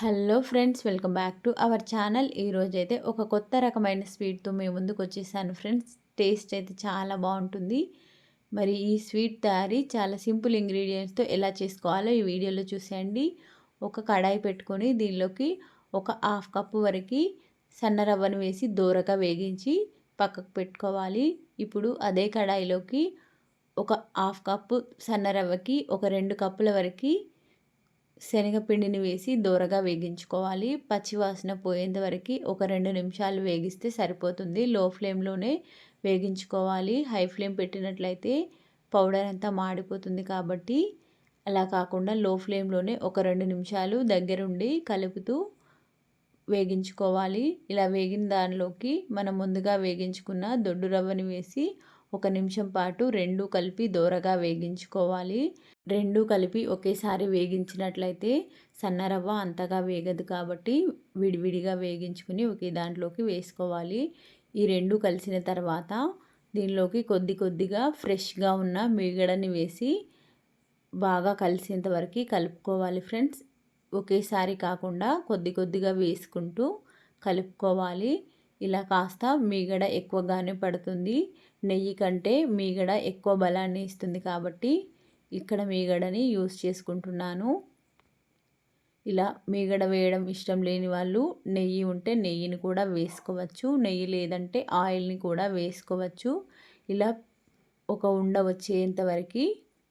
Hello friends welcome back to our channel. ఈరోజైతే ఒక కొత్త రకమైన స్వీట్తో మీ ముందుకు వచ్చేసాను ఫ్రెండ్స్. టేస్ట్ అయితే చాలా బాగుంటుంది. మరి ఈ స్వీట్ తయారీ చాలా సింపుల్ ఇంగ్రీడియంట్స్తో ఎలా చేసుకోవాలో ఈ వీడియోలో చూసేయండి. ఒక కడాయి పెట్టుకొని దీనిలోకి ఒక హాఫ్ కప్పు వరకు సన్న రవ్వను వేసి దూరగా వేగించి పక్కకు పెట్టుకోవాలి. ఇప్పుడు అదే కడాయిలోకి ఒక హాఫ్ కప్పు సన్న రవ్వకి ఒక రెండు కప్పుల వరకు శనగపిండిని వేసి దోరగా వేగించుకోవాలి. పచ్చివాసన పోయేంత వరకు ఒక రెండు నిమిషాలు వేగిస్తే సరిపోతుంది. లో ఫ్లేమ్లోనే వేగించుకోవాలి. హై ఫ్లేమ్ పెట్టినట్లయితే పౌడర్ అంతా మాడిపోతుంది కాబట్టి అలా కాకుండా లో ఫ్లేమ్లోనే ఒక రెండు నిమిషాలు దగ్గరుండి కలుపుతూ వేగించుకోవాలి. ఇలా వేగిన దానిలోకి మనం ముందుగా వేగించుకున్న దొడ్డు రవ్వని వేసి ఒక నిమిషం పాటు రెండు కలిపి దోరగా వేగించుకోవాలి. రెండు కలిపి ఒకేసారి వేగించినట్లయితే సన్నరవ్వ అంతగా వేగదు కాబట్టి విడివిడిగా వేగించుకుని ఒకే దాంట్లోకి వేసుకోవాలి. ఈ రెండు కలిసిన తర్వాత దీనిలోకి కొద్ది కొద్దిగా ఫ్రెష్గా ఉన్న మీగడని వేసి బాగా కలిసేంత వరకు కలుపుకోవాలి ఫ్రెండ్స్. ఒకేసారి కాకుండా కొద్ది కొద్దిగా వేసుకుంటూ కలుపుకోవాలి. ఇలా కాస్త మీగడ ఎక్కువగానే పడుతుంది. నెయ్యి కంటే మీగడ ఎక్కువ బలాన్ని ఇస్తుంది కాబట్టి ఇక్కడ మీగడని యూస్ చేసుకుంటున్నాను. ఇలా మీగడ వేయడం ఇష్టం లేని వాళ్ళు నెయ్యి ఉంటే నెయ్యిని కూడా వేసుకోవచ్చు నెయ్యి లేదంటే ఆయిల్ని కూడా వేసుకోవచ్చు. ఇలా ఒక ఉండ వచ్చేంతవరకు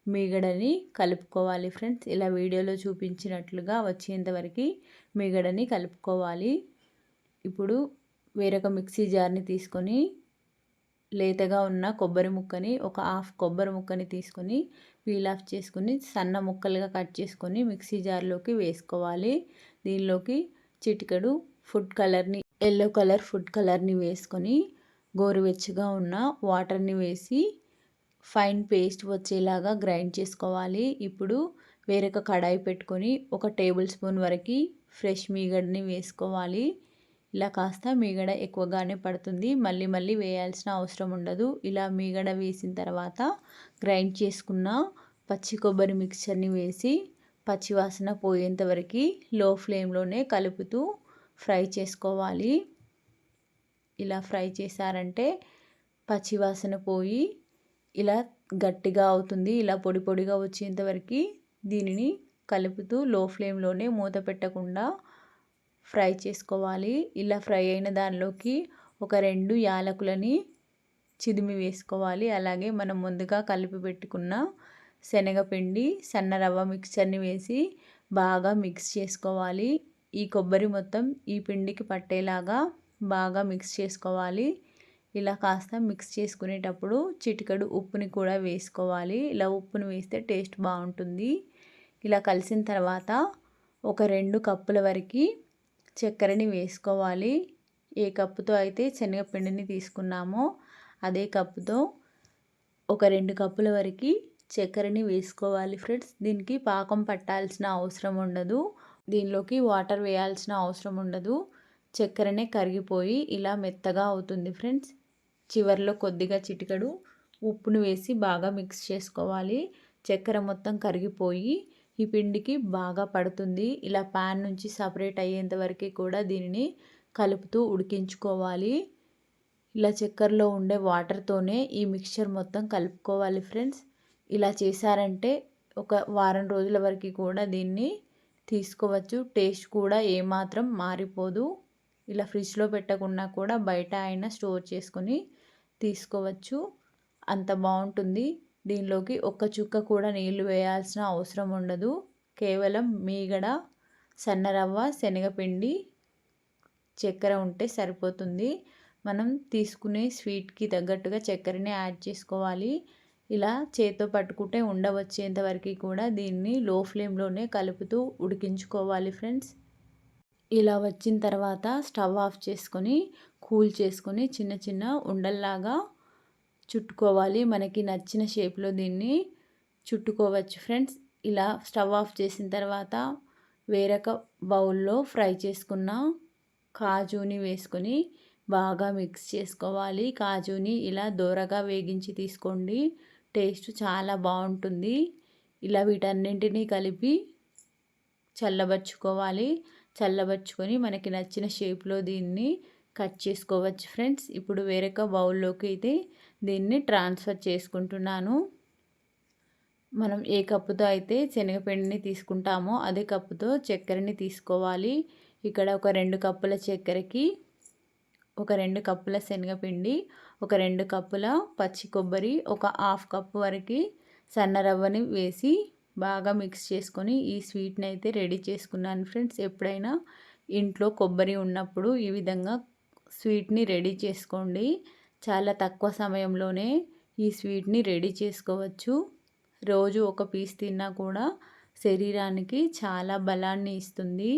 మీగడని కలుపుకోవాలి ఫ్రెండ్స్. ఇలా వీడియోలో చూపించినట్లుగా వచ్చేంతవరకు మీగడని కలుపుకోవాలి. ఇప్పుడు వేరొక మిక్సీ జార్ని తీసుకొని లేతగా ఉన్న కొబ్బరి ముక్కని ఒక హాఫ్ కొబ్బరి ముక్కని తీసుకొని పీల్ ఆఫ్ చేసుకొని సన్న ముక్కలుగా కట్ చేసుకొని మిక్సీ జార్లోకి వేసుకోవాలి. దీనిలోకి చిటికెడు ఫుడ్ కలర్ని ఎల్లో కలర్ ఫుడ్ కలర్ని వేసుకొని గోరువెచ్చగా ఉన్న వాటర్ని వేసి ఫైన్ పేస్ట్ వచ్చేలాగా గ్రైండ్ చేసుకోవాలి. ఇప్పుడు వేరొక కడాయి పెట్టుకొని ఒక టేబుల్ స్పూన్ వరకు ఫ్రెష్ మీగడ్ని వేసుకోవాలి. ఇలా కాస్త మీగడ ఎక్కువగానే పడుతుంది. మళ్ళీ మళ్ళీ వేయాల్సిన అవసరం ఉండదు. ఇలా మీగడ వేసిన తర్వాత గ్రైండ్ చేసుకున్న పచ్చి కొబ్బరి మిక్చర్ని వేసి పచ్చివాసన పోయేంతవరకు లో ఫ్లేమ్లోనే కలుపుతూ ఫ్రై చేసుకోవాలి. ఇలా ఫ్రై చేశారంటే పచ్చివాసన పోయి ఇలా గట్టిగా అవుతుంది. ఇలా పొడి పొడిగా వచ్చేంతవరకు దీనిని కలుపుతూ లో ఫ్లేమ్లోనే మూత పెట్టకుండా ఫ్రై చేసుకోవాలి. ఇలా ఫ్రై అయిన దానిలోకి ఒక రెండు యాలకులని చిదిమి వేసుకోవాలి. అలాగే మనం ముందుగా కలిపి పెట్టుకున్న శనగపిండి సన్న రవ్వ మిక్చర్ని వేసి బాగా మిక్స్ చేసుకోవాలి. ఈ కొబ్బరి మొత్తం ఈ పిండికి పట్టేలాగా బాగా మిక్స్ చేసుకోవాలి. ఇలా కాస్త మిక్స్ చేసుకునేటప్పుడు చిటికడు ఉప్పుని కూడా వేసుకోవాలి. ఇలా ఉప్పుని వేస్తే టేస్ట్ బాగుంటుంది. ఇలా కలిసిన తర్వాత ఒక రెండు కప్పుల వరకు చక్కెరని వేసుకోవాలి. ఏ కప్పుతో అయితే శనగపిండిని తీసుకున్నామో అదే కప్పుతో ఒక రెండు కప్పుల వరకు చక్కెరని వేసుకోవాలి ఫ్రెండ్స్. దీనికి పాకం పట్టాల్సిన అవసరం ఉండదు. దీనిలోకి వాటర్ వేయాల్సిన అవసరం ఉండదు. చక్కెరనే కరిగిపోయి ఇలా మెత్తగా అవుతుంది ఫ్రెండ్స్. చివరిలో కొద్దిగా చిటికడు ఉప్పును వేసి బాగా మిక్స్ చేసుకోవాలి. చక్కెర మొత్తం కరిగిపోయి ఈ పిండికి బాగా పడుతుంది. ఇలా ప్యాన్ నుంచి సపరేట్ అయ్యేంత వరకు కూడా దీనిని కలుపుతూ ఉడికించుకోవాలి. ఇలా చక్కెరలో ఉండే వాటర్తోనే ఈ మిక్చర్ మొత్తం కలుపుకోవాలి ఫ్రెండ్స్. ఇలా చేశారంటే ఒక వారం రోజుల వరకు కూడా దీన్ని తీసుకోవచ్చు. టేస్ట్ కూడా ఏమాత్రం మారిపోదు. ఇలా ఫ్రిడ్జ్లో పెట్టకుండా కూడా బయట అయినా స్టోర్ చేసుకొని తీసుకోవచ్చు. అంత బాగుంటుంది. దీనిలోకి ఒక్క చుక్క కూడా నీళ్ళు వేయాల్సిన అవసరం ఉండదు. కేవలం మీగడ సన్నరవ్వ శనగపిండి చక్కెర ఉంటే సరిపోతుంది. మనం తీసుకునే స్వీట్కి తగ్గట్టుగా చక్కెరని యాడ్ చేసుకోవాలి. ఇలా చేతితో పట్టుకుంటే ఉండవచ్చేంత వరకు కూడా దీన్ని లో ఫ్లేమ్లోనే కలుపుతూ ఉడికించుకోవాలి ఫ్రెండ్స్. ఇలా వచ్చిన తర్వాత స్టవ్ ఆఫ్ చేసుకొని కూల్ చేసుకొని చిన్న చిన్న ఉండల్లాగా చుట్టుకోవాలి. మనకి నచ్చిన షేప్లో దీన్ని చుట్టుకోవచ్చు ఫ్రెండ్స్. ఇలా స్టవ్ ఆఫ్ చేసిన తర్వాత వేరొక బౌల్లో ఫ్రై చేసుకున్న కాజుని వేసుకొని బాగా మిక్స్ చేసుకోవాలి. కాజుని ఇలా దూరగా వేగించి తీసుకోండి. టేస్ట్ చాలా బాగుంటుంది. ఇలా వీటన్నింటినీ కలిపి చల్లబరుచుకోవాలి. చల్లబరుచుకొని మనకి నచ్చిన షేప్లో దీన్ని కట్ చేసుకోవచ్చు ఫ్రెండ్స్. ఇప్పుడు వేరొక బౌల్లోకి అయితే దీన్ని ట్రాన్స్ఫర్ చేసుకుంటున్నాను. మనం ఏ కప్పుతో అయితే శనగపిండిని తీసుకుంటామో అదే కప్పుతో చక్కెరని తీసుకోవాలి. ఇక్కడ ఒక రెండు కప్పుల చక్కెరకి ఒక రెండు కప్పుల శనగపిండి ఒక రెండు కప్పుల పచ్చి కొబ్బరి ఒక హాఫ్ కప్పు వరకు సన్న రవ్వని వేసి బాగా మిక్స్ చేసుకొని ఈ స్వీట్ని అయితే రెడీ చేసుకున్నాను ఫ్రెండ్స్. ఎప్పుడైనా ఇంట్లో కొబ్బరి ఉన్నప్పుడు ఈ విధంగా స్వీట్ని రెడీ చేసుకోండి. చాలా తక్కువ సమయంలోనే ఈ స్వీట్ని రెడీ చేసుకోవచ్చు. రోజు ఒక పీస్ తిన్నా కూడా శరీరానికి చాలా బలాన్ని ఇస్తుంది.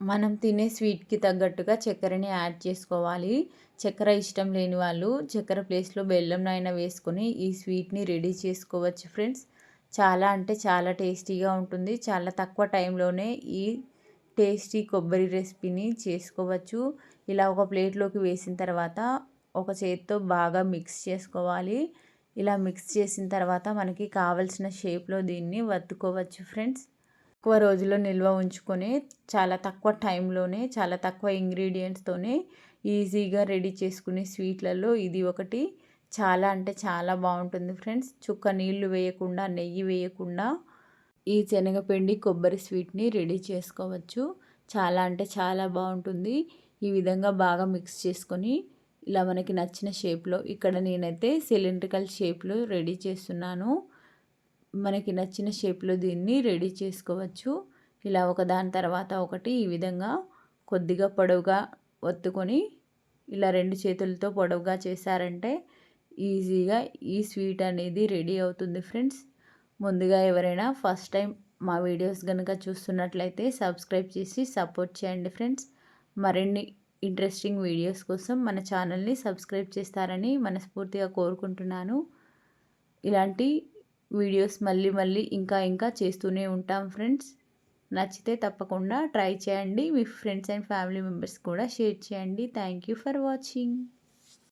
మనం తినే స్వీట్కి తగ్గట్టుగా చక్కెరని యాడ్ చేసుకోవాలి. చక్కెర ఇష్టం లేని వాళ్ళు చక్కెర ప్లేస్లో బెల్లం నాయన వేసుకొని ఈ స్వీట్ని రెడీ చేసుకోవచ్చు ఫ్రెండ్స్. చాలా అంటే చాలా టేస్టీగా ఉంటుంది. చాలా తక్కువ టైంలోనే ఈ టేస్టీ కొబ్బరి రెసిపీని చేసుకోవచ్చు. ఇలా ఒక ప్లేట్లోకి వేసిన తర్వాత ఒక చేతితో బాగా మిక్స్ చేసుకోవాలి. ఇలా మిక్స్ చేసిన తర్వాత మనకి కావలసిన షేప్లో దీన్ని వత్తుకోవచ్చు ఫ్రెండ్స్. ఎక్కువ రోజుల్లో నిల్వ ఉంచుకొని చాలా తక్కువ టైంలోనే చాలా తక్కువ ఇంగ్రీడియంట్స్తోనే ఈజీగా రెడీ చేసుకునే స్వీట్లలో ఇది ఒకటి. చాలా అంటే చాలా బాగుంటుంది ఫ్రెండ్స్. చుక్క నీళ్ళు వేయకుండా నెయ్యి వేయకుండా ఈ శనగపిండి కొబ్బరి స్వీట్ని రెడీ చేసుకోవచ్చు. చాలా అంటే చాలా బాగుంటుంది. ఈ విధంగా బాగా మిక్స్ చేసుకొని ఇలా మనకి నచ్చిన షేప్లో ఇక్కడ నేనైతే సిలిండ్రికల్ షేప్లో రెడీ చేస్తున్నాను. మనకి నచ్చిన షేప్లో దీన్ని రెడీ చేసుకోవచ్చు. ఇలా ఒక దాని తర్వాత ఒకటి ఈ విధంగా కొద్దిగా పొడవుగా ఒత్తుకొని ఇలా రెండు చేతులతో పొడవుగా చేశారంటే ఈజీగా ఈ స్వీట్ అనేది రెడీ అవుతుంది ఫ్రెండ్స్. ముందుగా ఎవరైనా ఫస్ట్ టైం మా వీడియోస్ కనుక చూస్తున్నట్లయితే సబ్స్క్రైబ్ చేసి సపోర్ట్ చేయండి ఫ్రెండ్స్. మరిన్ని ఇంట్రెస్టింగ్ వీడియోస్ కోసం మన ఛానల్ని సబ్స్క్రైబ్ చేస్తారని మనస్ఫూర్తిగా కోరుకుంటున్నాను. ఇలాంటి వీడియోస్ మళ్ళీ మళ్ళీ ఇంకా ఇంకా చేస్తూనే ఉంటాం ఫ్రెండ్స్. నచ్చితే తప్పకుండా ట్రై చేయండి. మీ ఫ్రెండ్స్ అండ్ ఫ్యామిలీ మెంబర్స్ కూడా షేర్ చేయండి. Thank you for watching.